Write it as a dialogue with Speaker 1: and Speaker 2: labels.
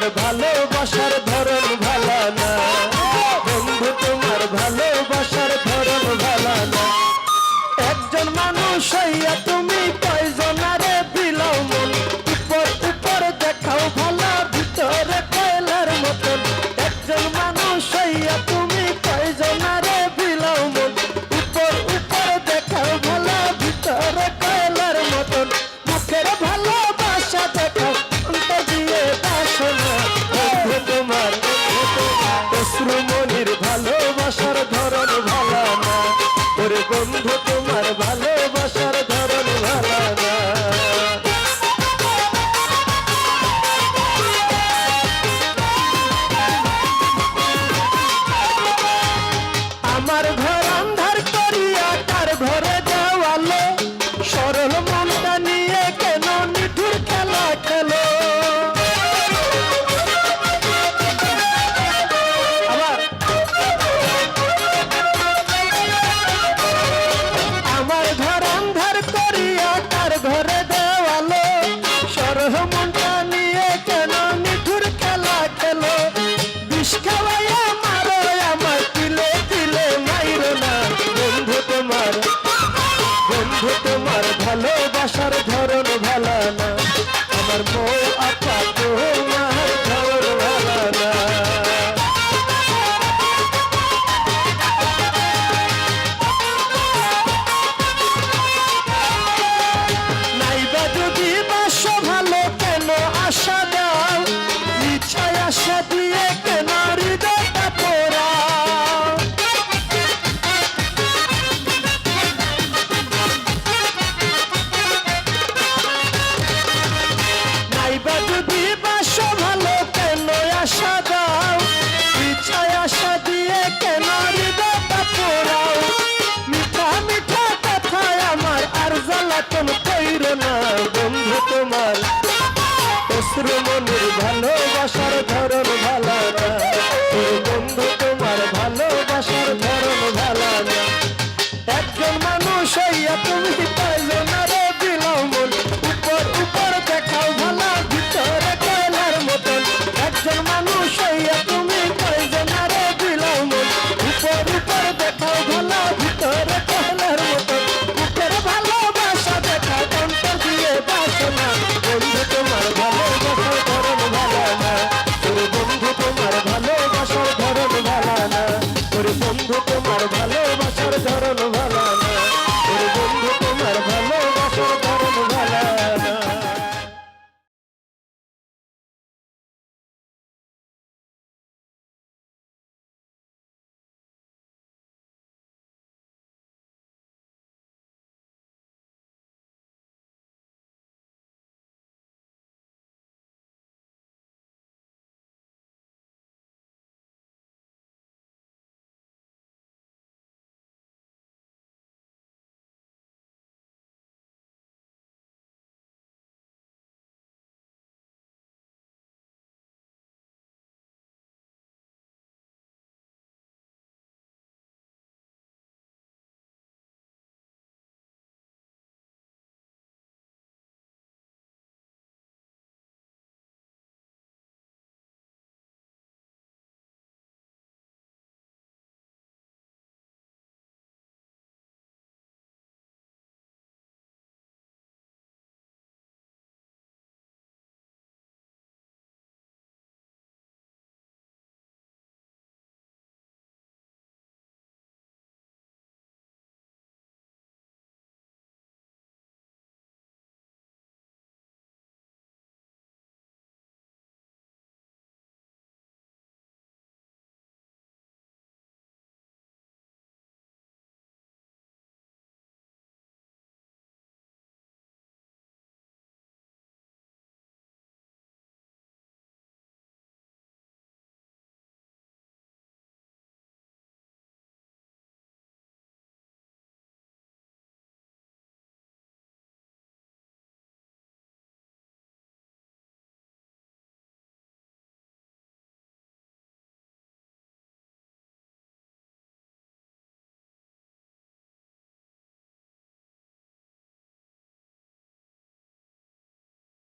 Speaker 1: ভালোবাসার ধরন ভালো না। বন্ধু তোমার ভালোবাসার ধরন ভালো না। একজন মানুষ হইয়া through the বন্ধু তোমার ভালোবাসার ধরন ভালো না। আমার মো আপা Rumor বন্ধু তোমার ভালো